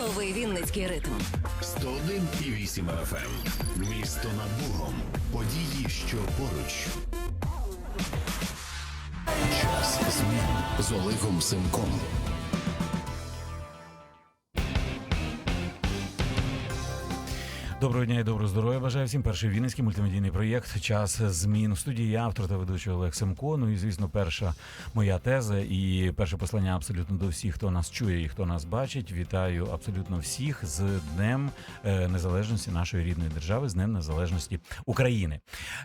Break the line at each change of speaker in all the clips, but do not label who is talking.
Лови Вінницький ритм.
101,8 FM. Місто над Богом. Події, що поруч. Час змін з Олегом Семком.
Доброго дня і доброго здоров'я. Бажаю всім перший вінницький мультимедійний проєкт Час змін у студії. Я автор та ведучий Олег Семко. Ну і звісно, перша моя теза і перше послання абсолютно до всіх, хто нас чує і хто нас бачить. Вітаю абсолютно всіх з Днем е, Незалежності нашої рідної держави, з Днем Незалежності України.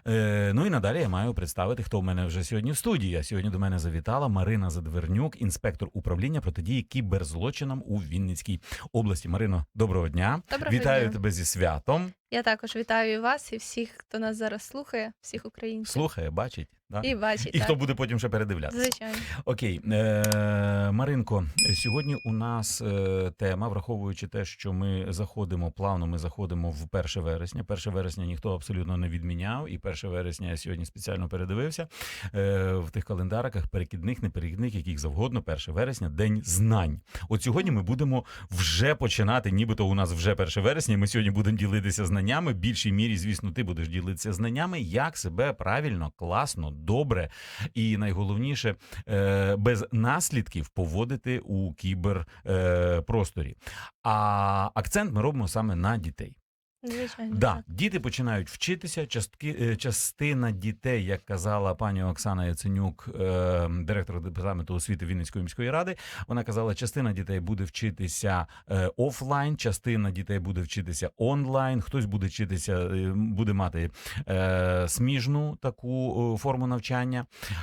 Е, Ну і надалі я маю представити, хто в мене вже сьогодні в студії. А сьогодні до мене завітала Марина Задвернюк, інспектор управління протидії кіберзлочинам у Вінницькій області. Марино, доброго дня.
Доброго
Вітаю
дня.
тебе зі святом.
Я також вітаю і вас, і всіх, хто нас зараз слухає, всіх українців.
Слухає, бачить. Да?
І бачить.
І хто буде потім ще передивлятися.
Звичайно.
Окей, е, Маринко, сьогодні у нас е, тема, враховуючи те, що ми заходимо плавно, ми заходимо в 1 вересня. 1 вересня ніхто абсолютно не відміняв, і 1 вересня я сьогодні спеціально передивився е, в тих календариках, перекидних, неперекидних, яких завгодно. 1 вересня, день знань. От сьогодні ми будемо вже починати, нібито у нас вже 1 вересня. і Ми сьогодні будемо ділитися знаннями. В більшій мірі, звісно, ти будеш ділитися знаннями, як себе правильно, класно, добре і найголовніше е, без наслідків поводити у кіберпросторі. А акцент ми робимо саме на дітей.
Звичайно.
Да,
так.
діти починають вчитися. Частки, е, частина дітей, як казала пані Оксана Яценюк, е, директор департаменту освіти Вінницької міської ради, вона казала, частина дітей буде вчитися е, офлайн, частина дітей буде вчитися онлайн. Хтось буде вчитися, е, буде мати е, сміжну таку е, форму навчання. Е,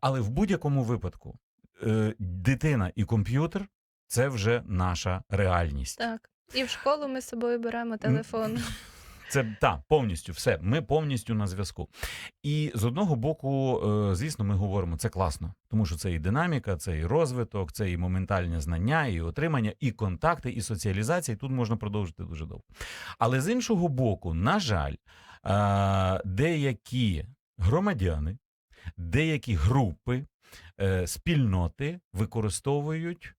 але в будь-якому випадку е, дитина і комп'ютер це вже наша реальність.
Так. І в школу ми з собою беремо телефон.
Це так, повністю все. Ми повністю на зв'язку. І з одного боку, е, звісно, ми говоримо, це класно, тому що це і динаміка, це і розвиток, це і моментальне знання, і отримання, і контакти, і соціалізація. І тут можна продовжити дуже довго. Але з іншого боку, на жаль, е, деякі громадяни, деякі групи, е, спільноти використовують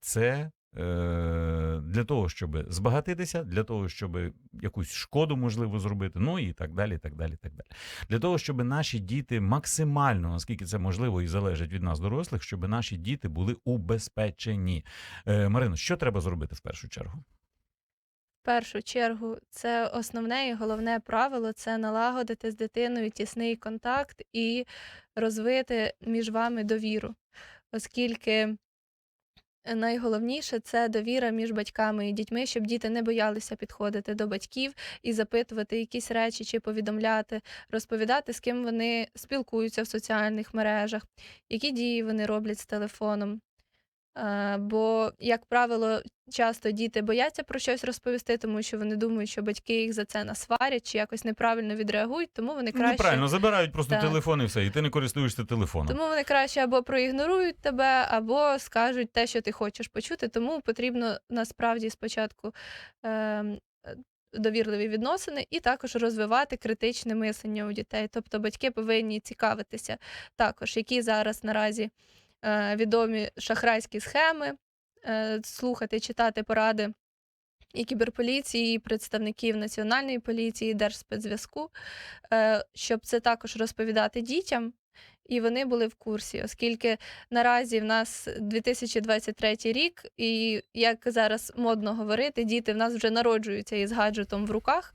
це для того, щоб збагатитися, для того, щоб якусь шкоду можливо зробити, ну і так далі. так далі, так далі. Для того, щоб наші діти максимально, наскільки це можливо і залежить від нас, дорослих, щоб наші діти були убезпечені. Е, Марино, що треба зробити в першу чергу?
В першу чергу, це основне і головне правило це налагодити з дитиною тісний контакт і розвити між вами довіру, оскільки. Найголовніше це довіра між батьками і дітьми, щоб діти не боялися підходити до батьків і запитувати якісь речі чи повідомляти, розповідати, з ким вони спілкуються в соціальних мережах, які дії вони роблять з телефоном. Е, Бо, як правило, часто діти бояться про щось розповісти, тому що вони думають, що батьки їх за це насварять чи якось неправильно відреагують, тому вони краще
Неправильно, забирають просто
Так.
телефон і все, і ти не користуєшся телефоном.
тому вони краще або проігнорують тебе, або скажуть те, що ти хочеш почути. Тому потрібно насправді спочатку ем, е, довірливі відносини і також розвивати критичне мислення у дітей. Тобто батьки повинні цікавитися також, які зараз наразі відомі шахрайські схеми, е, слухати, читати поради. І кіберполіції, і представників національної поліції, Держспецзв'язку, е, щоб це також розповідати дітям, і вони були в курсі, оскільки наразі в нас 2023 рік, і як зараз модно говорити, діти в нас вже народжуються із гаджетом в руках,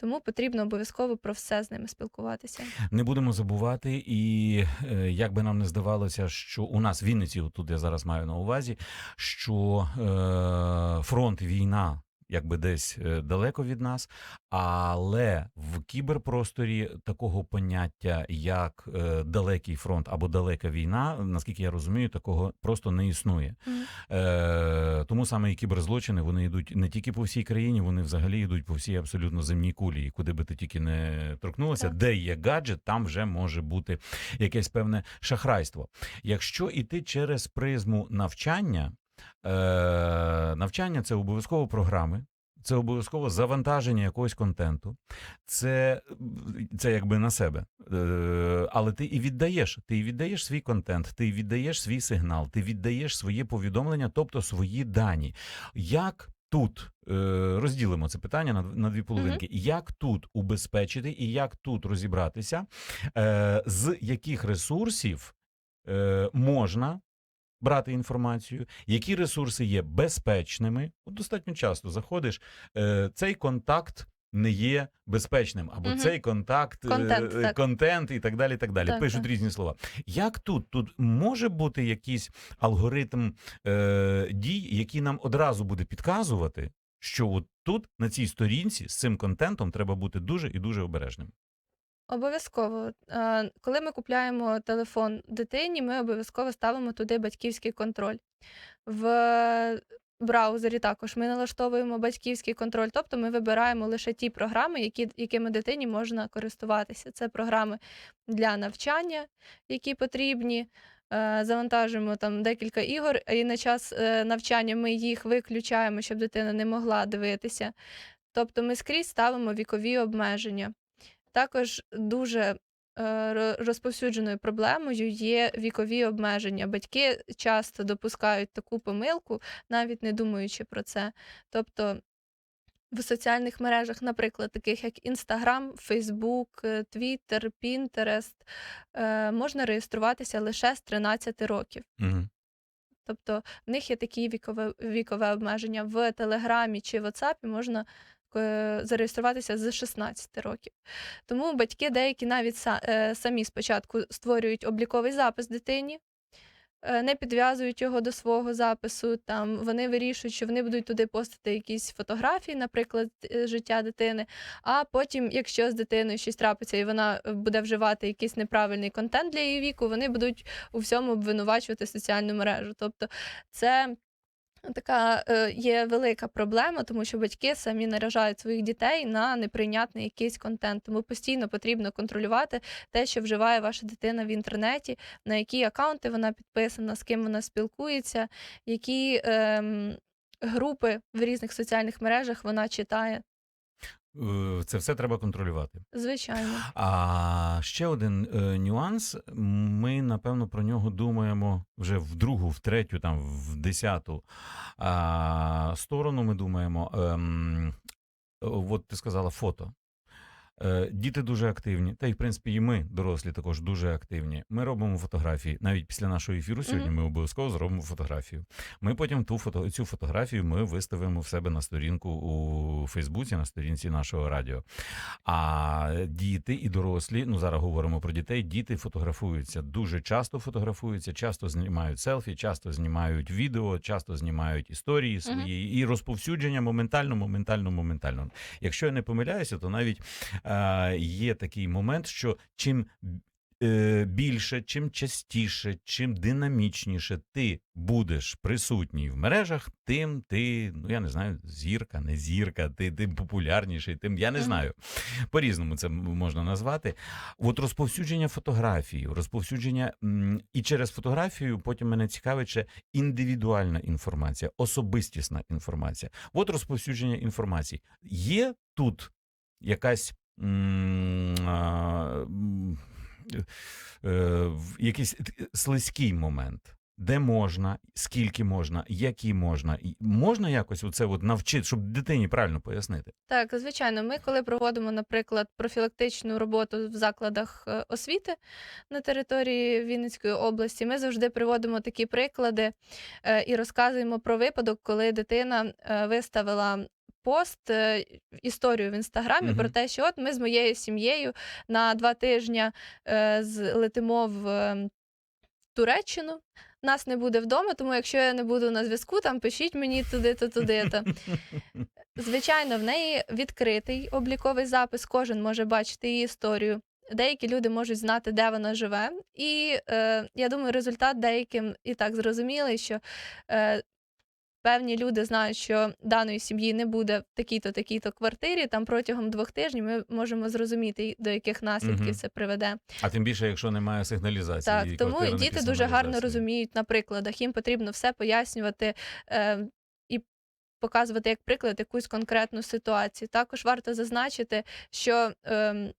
тому потрібно обов'язково про все з ними спілкуватися.
Не будемо забувати, і е, як би нам не здавалося, що у нас в Вінниці, тут я зараз маю на увазі, що е, фронт війна. Якби десь е, далеко від нас, але в кіберпросторі такого поняття, як е, далекий фронт або далека війна, наскільки я розумію, такого просто не існує.
Мгм.
Е, тому саме і кіберзлочини вони йдуть не тільки по всій країні, вони взагалі йдуть по всій абсолютно земній кулі. І куди би ти тільки не торкнулася,
Так.
де є гаджет, там вже може бути якесь певне шахрайство. Якщо іти через призму навчання, навчання це обов'язково програми. це обов'язково завантаження якогось контенту, це, це якби на себе. Е, Але ти і віддаєш. Ти і віддаєш свій контент, ти віддаєш свій сигнал, ти віддаєш своє повідомлення, тобто свої дані. Як тут е, розділимо це питання на, на дві половинки? Як тут убезпечити і як тут розібратися, е, з яких ресурсів е, можна брати інформацію, які ресурси є безпечними. От достатньо часто заходиш, е, цей контакт. Не є безпечним, або
Мгм.
цей контакт, е,
Контент,
е,
так.
контент і так далі. так далі.
Так,
Пишуть
так.
різні слова. Як тут? Тут може бути якийсь алгоритм е, дій, який нам одразу буде підказувати, що от тут, на цій сторінці, з цим контентом треба бути дуже і дуже обережним.
Обов'язково. Е, Коли ми купляємо телефон дитині, ми обов'язково ставимо туди батьківський контроль. В браузері також ми налаштовуємо батьківський контроль, тобто ми вибираємо лише ті програми, які, якими дитині можна користуватися. Це програми для навчання, які потрібні. Е, Завантажуємо там декілька ігор, і на час е, навчання ми їх виключаємо, щоб дитина не могла дивитися. Тобто ми скрізь ставимо вікові обмеження. Також дуже е, розповсюдженою проблемою є вікові обмеження. Батьки часто допускають таку помилку, навіть не думаючи про це. Тобто в соціальних мережах, наприклад, таких як Instagram, Facebook, е, Twitter, Pinterest, е, можна реєструватися лише з 13 років.
Угу.
Тобто в них є такі вікове, вікове обмеження. В Телеграмі чи WhatsApp можна зареєструватися з 16 років. Тому батьки деякі навіть е, самі спочатку створюють обліковий запис дитині. е, Не підв'язують його до свого запису. Там вони вирішують, що вони будуть туди постити якісь фотографії, наприклад, е, життя дитини. А потім, якщо з дитиною щось трапиться і вона е, буде вживати якийсь неправильний контент для її віку, вони будуть у всьому обвинувачувати соціальну мережу. Тобто, це така е, є велика проблема, тому що батьки самі наражають своїх дітей на неприйнятний якийсь контент. Тому постійно потрібно контролювати те, що вживає ваша дитина в інтернеті, на які акаунти вона підписана, з ким вона спілкується, які ем, групи в різних соціальних мережах вона читає.
Е, Це все треба контролювати.
Звичайно.
А ще один е, нюанс. Ми напевно про нього думаємо вже в другу, в третю, там в десяту е, сторону. Ми думаємо. Е, от ти сказала фото. Е, Діти дуже активні, та й в принципі і ми, дорослі, також дуже активні. Ми робимо фотографії. Навіть після нашого ефіру сьогодні ми обов'язково зробимо фотографію. Ми потім ту фото, цю фотографію ми виставимо в себе на сторінку у Фейсбуці, на сторінці нашого радіо. А діти і дорослі, ну зараз говоримо про дітей. Діти фотографуються дуже часто фотографуються, часто знімають селфі, часто знімають відео, часто знімають історії свої і розповсюдження моментально, моментально, моментально. Якщо я не помиляюся, то навіть є такий момент, що чим е, більше, чим частіше, чим динамічніше ти будеш присутній в мережах, тим ти, ну я не знаю, зірка, не зірка, ти тим популярніший, тим я не знаю. По-різному це можна назвати. От розповсюдження фотографії, розповсюдження і через фотографію потім мене цікавить ще індивідуальна інформація, особистісна інформація. От розповсюдження інформації. Є тут якась е, якийсь слизький момент. Де можна, скільки можна, які можна, І можна якось оце от навчити, щоб дитині правильно пояснити.
Так, звичайно, ми коли проводимо, наприклад, профілактичну роботу в закладах е, освіти на території Вінницької області, ми завжди приводимо такі приклади е, і розказуємо про випадок, коли дитина е, виставила. Пост е, історію в інстаграмі
Мгм.
про те, що от ми з моєю сім'єю на два тижні е, з- летимо в е, Туреччину. Нас не буде вдома, тому якщо я не буду на зв'язку, там пишіть мені туди-то, туди-то. Звичайно, в неї відкритий обліковий запис, кожен може бачити її історію. Деякі люди можуть знати, де вона живе. І е, я думаю, результат деяким і так зрозумілий, що е, певні люди знають, що даної сім'ї не буде в такій-то, такій-то квартирі. Там протягом двох тижнів ми можемо зрозуміти, до яких наслідків
Мгм.
це приведе.
А тим більше, якщо немає сигналізації.
Так,
і
тому діти дуже гарно розуміють на прикладах. Їм потрібно все пояснювати. Е, і показувати як приклад якусь конкретну ситуацію. Також варто зазначити, що ем,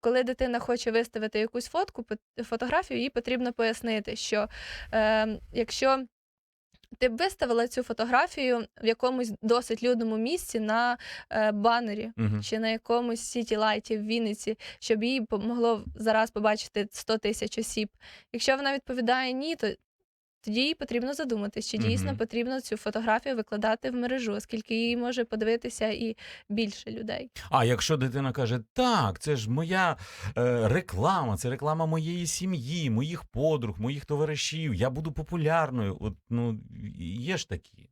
коли дитина хоче виставити якусь фотку, фотографію, їй потрібно пояснити, що ем, якщо ти б виставила цю фотографію в якомусь досить людному місці на е, банері
Угу.
чи на якомусь сіті лайті в Вінниці, щоб її могло зараз побачити 100 тисяч осіб. Якщо вона відповідає ні, то тоді їй потрібно задуматись, чи дійсно
Мгм.
потрібно цю фотографію викладати в мережу, оскільки її може подивитися і більше людей.
А якщо дитина каже, так, це ж моя е, реклама, це реклама моєї сім'ї, моїх подруг, моїх товаришів, я буду популярною. От ну є ж такі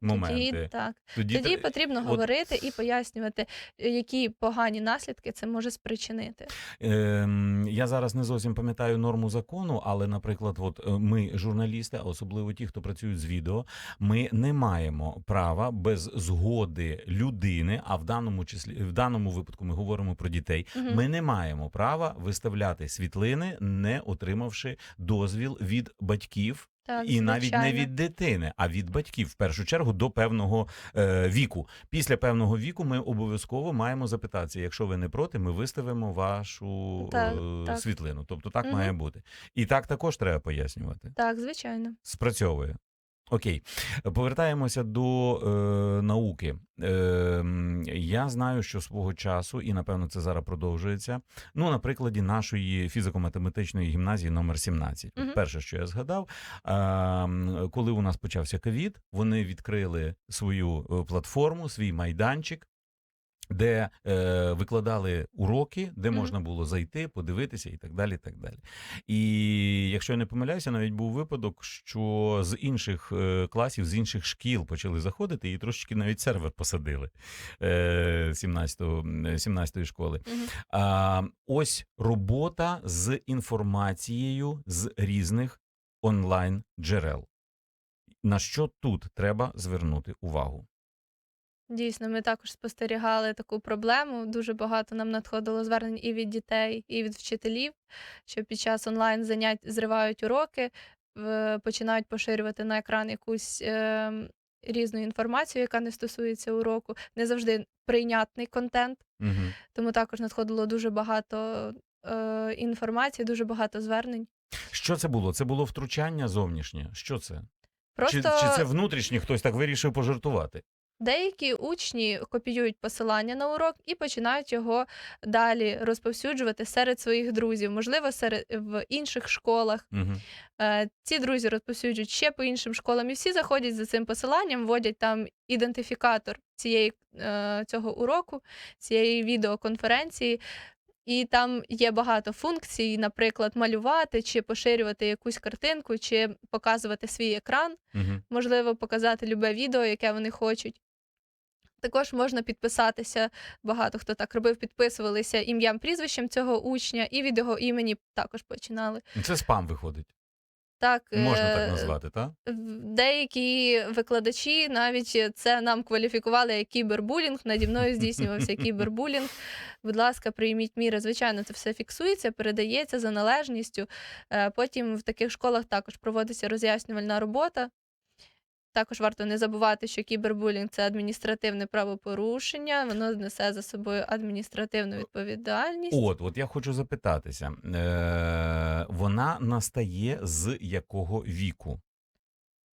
моменти.
Тоді так.
Тоді,
Тоді
тр-
потрібно
от-
говорити і пояснювати, е, які погані наслідки це може спричинити.
Ем, я зараз не зовсім пам'ятаю норму закону, але, наприклад, от е, ми, журналісти, а особливо ті, хто працюють з відео, ми не маємо права без згоди людини, а в даному числі в даному випадку ми говоримо про дітей.
Мгм.
Ми не маємо права виставляти світлини, не отримавши дозвіл від батьків.
Так,
І навіть не від дитини, а від батьків в першу чергу до певного е, віку. Після певного віку ми обов'язково маємо запитатися. Якщо ви не проти, ми виставимо вашу
Так,
е,
так.
світлину. Тобто так
угу.
має бути. І так також треба пояснювати.
Так, звичайно.
Спрацьовує. Окей, повертаємося до е, науки. Е, я знаю, що свого часу, і напевно це зараз продовжується. Ну, на прикладі нашої фізико-математичної гімназії номер 17. От Перше, що я згадав, е, коли у нас почався ковід, вони відкрили свою е, платформу, свій майданчик. Де е, викладали уроки, де
Мгм.
можна було зайти, подивитися і так далі. і так далі. І якщо я не помиляюся, навіть був випадок, що з інших е, класів, з інших шкіл почали заходити, і трошечки навіть сервер посадили е, 17-го, м, 17-ї школи.
Мгм.
А, ось робота з інформацією з різних онлайн джерел. На що тут треба звернути увагу?
Дійсно, ми також спостерігали таку проблему. Дуже багато нам надходило звернень і від дітей, і від вчителів, що під час онлайн занять зривають уроки, починають поширювати на екран якусь е, різну інформацію, яка не стосується уроку. Не завжди прийнятний контент.
Угу.
Тому також надходило дуже багато е, інформації, дуже багато звернень.
Що це було? Це було втручання зовнішнє? Що це?
Просто
Чи, чи це внутрішнє хтось так вирішив пожартувати?
Деякі учні копіюють посилання на урок і починають його далі розповсюджувати серед своїх друзів, можливо, серед в інших школах.
Угу.
Е, Ці друзі розповсюджують ще по іншим школам, і всі заходять за цим посиланням, вводять там ідентифікатор цієї е, цього уроку, цієї відеоконференції. І там є багато функцій, наприклад, малювати чи поширювати якусь картинку, чи показувати свій екран
Угу.
можливо, показати любе відео, яке вони хочуть. Також можна підписатися. Багато хто так робив, підписувалися ім'ям, прізвищем цього учня, і від його імені також починали.
Це спам виходить.
Так,
Можна
е,
так назвати, так?
Деякі викладачі навіть це нам кваліфікували як кібербулінг. Наді мною здійснювався кібербулінг. Будь ласка, прийміть міри. Звичайно, це все фіксується, передається за належністю. Е, Потім в таких школах також проводиться роз'яснювальна робота. Також варто не забувати, що кібербулінг це адміністративне правопорушення, воно несе за собою адміністративну відповідальність.
От, от я хочу запитатися. Е, вона настає з якого віку?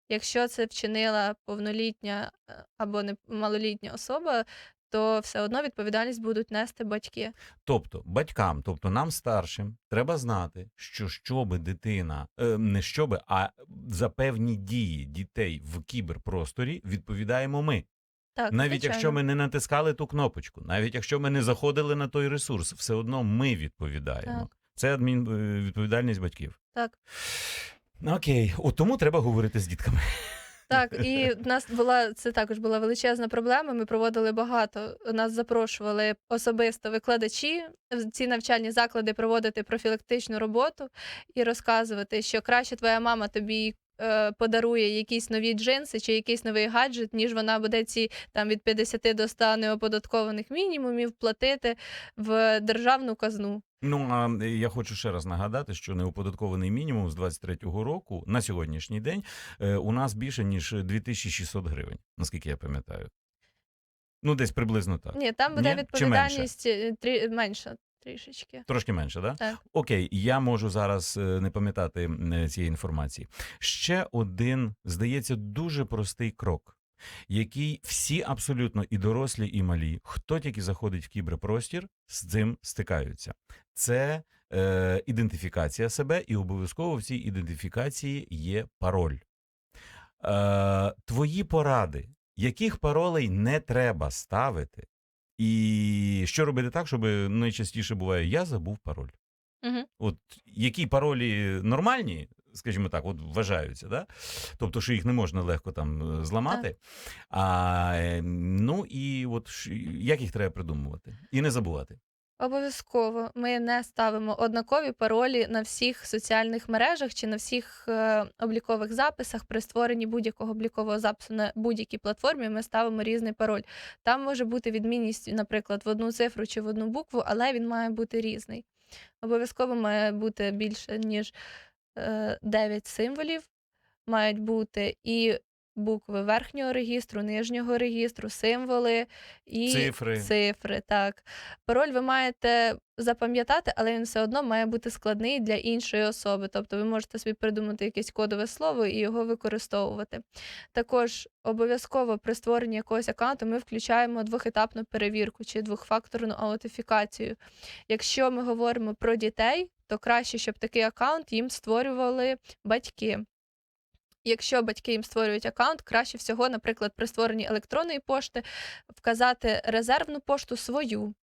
Якщо це вчинила повнолітня е, або не малолітня особа, то все одно відповідальність будуть нести батьки.
Тобто батькам, тобто нам старшим, треба знати, що щоби дитина, е, не щоби, а за певні дії дітей в кіберпросторі відповідаємо ми.
Так,
навіть
звичайно.
якщо ми не натискали ту кнопочку, навіть якщо ми не заходили на той ресурс, все одно ми відповідаємо.
Так.
Це адмін е, відповідальність батьків.
Так.
Окей, от тому треба говорити з дітками.
Так, і в нас була це також була величезна проблема. Ми проводили багато. Нас запрошували особисто викладачі в ці навчальні заклади проводити профілактичну роботу і розказувати, що краще твоя мама тобі е, подарує якісь нові джинси чи якийсь новий гаджет, ніж вона буде ці там від 50 до 100 неоподаткованих мінімумів платити в державну казну.
Ну а е, я хочу ще раз нагадати, що неоподаткований мінімум з 23-го року на сьогоднішній день е, у нас більше ніж 2600 гривень, наскільки я пам'ятаю. Ну, десь приблизно так.
Ні, там буде
Ні? Менше?
відповідальність е, трі... менша трішечки.
Трошки менше, да?
Так.
Окей, я можу зараз е, не пам'ятати е, цієї інформації. Ще один, здається, дуже простий крок, який всі абсолютно і дорослі, і малі, хто тільки заходить в кіберпростір, з цим стикаються. Це е, ідентифікація себе, і обов'язково в цій ідентифікації є пароль. Е, твої поради, яких паролей не треба ставити, і що робити так, щоб найчастіше буває, я забув пароль.
Угу.
От які паролі нормальні, скажімо так, от вважаються, да? тобто, що їх не можна легко там зламати. зламати. А, е, ну і от як їх треба придумувати і не забувати.
Обов'язково ми не ставимо однакові паролі на всіх соціальних мережах чи на всіх е, облікових записах. При створенні будь-якого облікового запису на будь-якій платформі ми ставимо різний пароль. Там може бути відмінність, наприклад, в одну цифру чи в одну букву, але він має бути різний. Обов'язково має бути більше ніж е, 9 символів. Мають бути і букви верхнього регістру, нижнього регістру, символи і
Цифри.
цифри. Так. Пароль ви маєте запам'ятати, але він все одно має бути складний для іншої особи. Тобто ви можете собі придумати якесь кодове слово і його використовувати. Також обов'язково при створенні якогось аккаунту ми включаємо двохетапну перевірку чи двохфакторну аутентифікацію. Якщо ми говоримо про дітей, то краще, щоб такий аккаунт їм створювали батьки. Якщо батьки їм створюють аккаунт, краще всього, наприклад, при створенні електронної пошти вказати резервну пошту свою,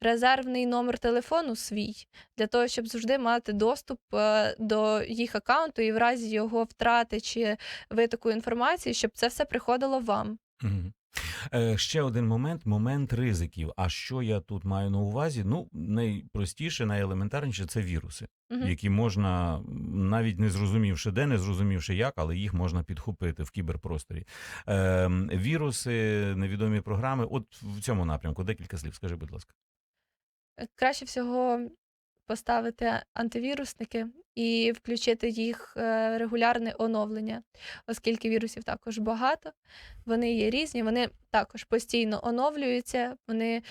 резервний номер телефону свій, для того, щоб завжди мати доступ е, до їх аккаунту і в разі його втрати чи витоку інформації, щоб це все приходило вам.
Мгм. Е, ще один момент момент ризиків. А що я тут маю на увазі? Ну, найпростіше, найелементарніше це віруси,
Мгм.
які можна, навіть не зрозумівши де, не зрозумівши як, але їх можна підхопити в кіберпросторі. Е, віруси, невідомі програми. От в цьому напрямку декілька слів. Скажи, будь ласка.
Е, Краще всього поставити антивірусники і включити їх е, регулярне оновлення, оскільки вірусів також багато. Вони є різні, вони також постійно оновлюються, вони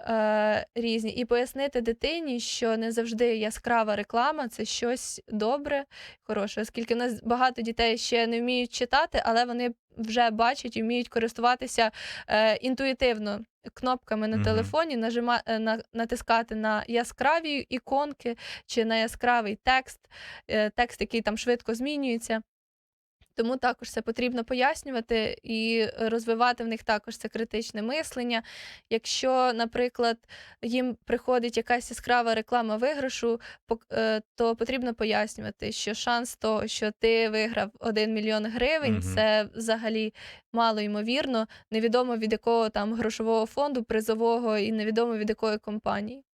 е, різні. І пояснити дитині, що не завжди яскрава реклама це щось добре, хороше, оскільки в нас багато дітей ще не вміють читати, але вони вже бачать і вміють користуватися е, інтуїтивно кнопками на
Мгм.
телефоні, нажима, е, на, натискати на яскраві іконки чи на яскравий текст, текст, який там швидко змінюється. Тому також це потрібно пояснювати і розвивати в них також це критичне мислення. Якщо, наприклад, їм приходить якась яскрава реклама виграшу, е, то потрібно пояснювати, що шанс того, що ти виграв 1 мільйон гривень,
Мгм.
це взагалі мало ймовірно, невідомо від якого там грошового фонду, призового і невідомо від якої компанії.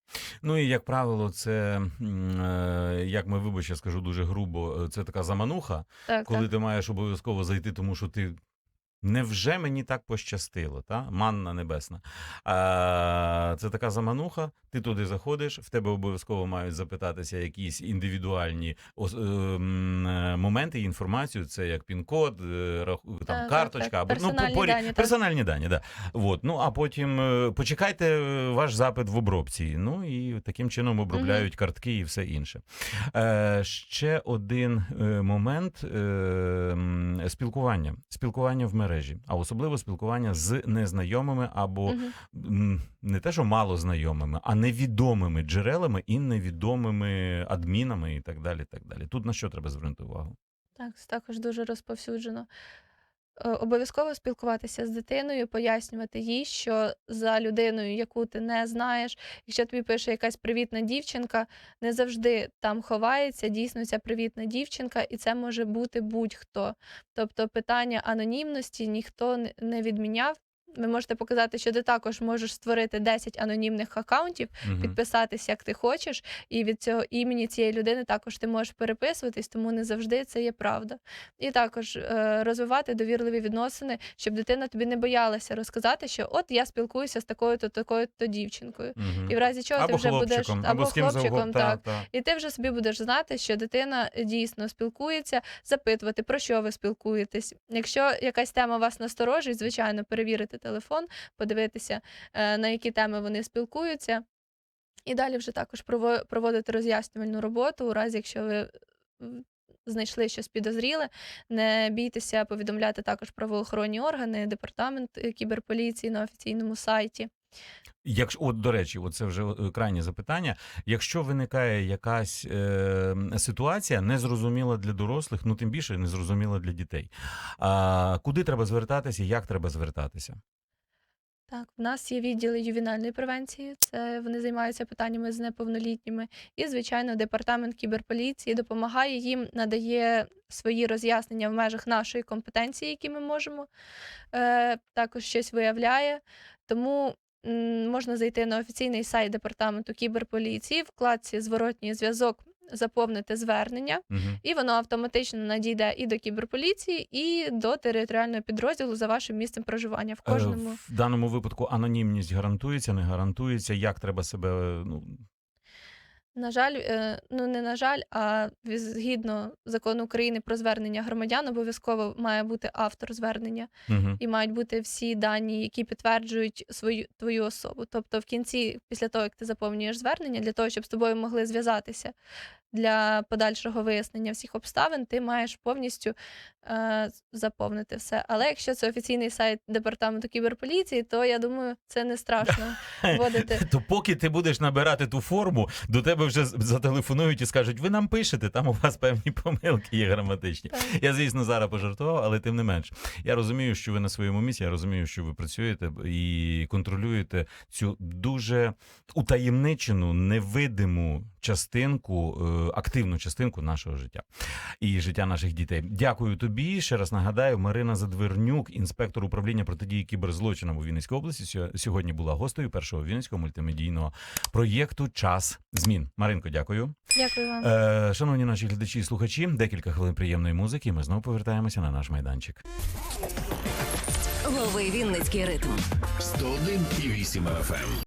Ну і як правило, це е, як ми вибач, я скажу дуже грубо, е, це така замануха,
Так,
коли
так.
ти маєш обов'язково зайти, тому що ти. Невже мені так пощастило, та? манна небесна. А, це така замануха, ти туди заходиш, в тебе обов'язково мають запитатися якісь індивідуальні ос- е, е, моменти, інформацію, це як пін-код, е, раху- там, карточка,
так.
або
Персональні
порі-
дані,
персональні дані, да. Вот. Ну, а потім е, почекайте е, ваш запит в обробці. Ну і таким чином обробляють картки і все інше. Е, ще один е, момент е, спілкування. Спілкування в мережі, а особливо спілкування з незнайомими або угу. не те, що мало знайомими, а невідомими джерелами і невідомими адмінами і так далі. так далі. Тут на що треба звернути увагу?
Так, також дуже розповсюджено. Е, Обов'язково спілкуватися з дитиною, пояснювати їй, що за людиною, яку ти не знаєш, якщо тобі пише якась привітна дівчинка, не завжди там ховається дійсно ця привітна дівчинка, і це може бути будь-хто. Тобто питання анонімності ніхто не- не відміняв. Ви можете показати, що ти також можеш створити 10 анонімних акаунтів,
Мгм.
підписатися як ти хочеш, і від цього імені цієї людини також ти можеш переписуватись, тому не завжди це є правда. І також е, розвивати довірливі відносини, щоб дитина тобі не боялася розказати, що от я спілкуюся з такою-то такою-то дівчинкою.
Мгм.
І в разі чого ти
або
вже будеш або
або
хлопчиком,
завгодно.
так.
Та, та.
І ти вже собі будеш знати, що дитина дійсно спілкується, запитувати, про що ви спілкуєтесь. Якщо якась тема вас насторожить, звичайно, перевірити телефон, подивитися, е, на які теми вони спілкуються. І далі вже також проводити роз'яснювальну роботу, у разі, якщо ви знайшли щось підозріле, не бійтеся повідомляти також правоохоронні органи, департамент е, кіберполіції на офіційному сайті.
Якщо от до речі, от це вже е, крайнє запитання. Якщо виникає якась е, ситуація незрозуміла для дорослих, ну тим більше незрозуміла для дітей. А куди треба звертатися? Як треба звертатися?
Так, в нас є відділи ювенальної превенції, це вони займаються питаннями з неповнолітніми. І, звичайно, департамент кіберполіції допомагає їм, надає свої роз'яснення в межах нашої компетенції, які ми можемо, е, також щось виявляє. Тому можна зайти на офіційний сайт департаменту кіберполіції, вкладці Зворотній зв'язок заповнити звернення.
Угу.
І воно автоматично надійде і до кіберполіції, і до територіального підрозділу за вашим місцем проживання в кожному.
Е, В даному випадку анонімність гарантується, не гарантується. Як треба себе ну,
На жаль, е, ну не на жаль, а згідно закону України про звернення громадян, обов'язково має бути автор звернення
угу.
і мають бути всі дані, які підтверджують свою твою особу. Тобто, в кінці, після того як ти заповнюєш звернення, для того, щоб з тобою могли зв'язатися для подальшого вияснення всіх обставин, ти маєш повністю е, заповнити все. Але якщо це офіційний сайт департаменту кіберполіції, то я думаю, це не страшно вводити.
То поки ти будеш набирати ту форму, до тебе вже зателефонують і скажуть: ви нам пишете, там у вас певні помилки є граматичні.
Так.
Я, звісно, зараз пожартував, але тим не менш. Я розумію, що ви на своєму місці, я розумію, що ви працюєте і контролюєте цю дуже утаємничену, невидиму частинку, е, активну частинку нашого життя і життя наших дітей. Дякую тобі. Ще раз нагадаю, Марина Задвернюк, інспектор управління протидії кіберзлочинам у Вінницькій області, сьо- сьогодні була гостею першого вінницького мультимедійного проєкту Час змін. Маринко, дякую.
Дякую вам.
Е, шановні наші глядачі і слухачі, декілька хвилин приємної музики. і Ми знову повертаємося на наш майданчик.
Лови Вінницький ритм.
101,8 FM.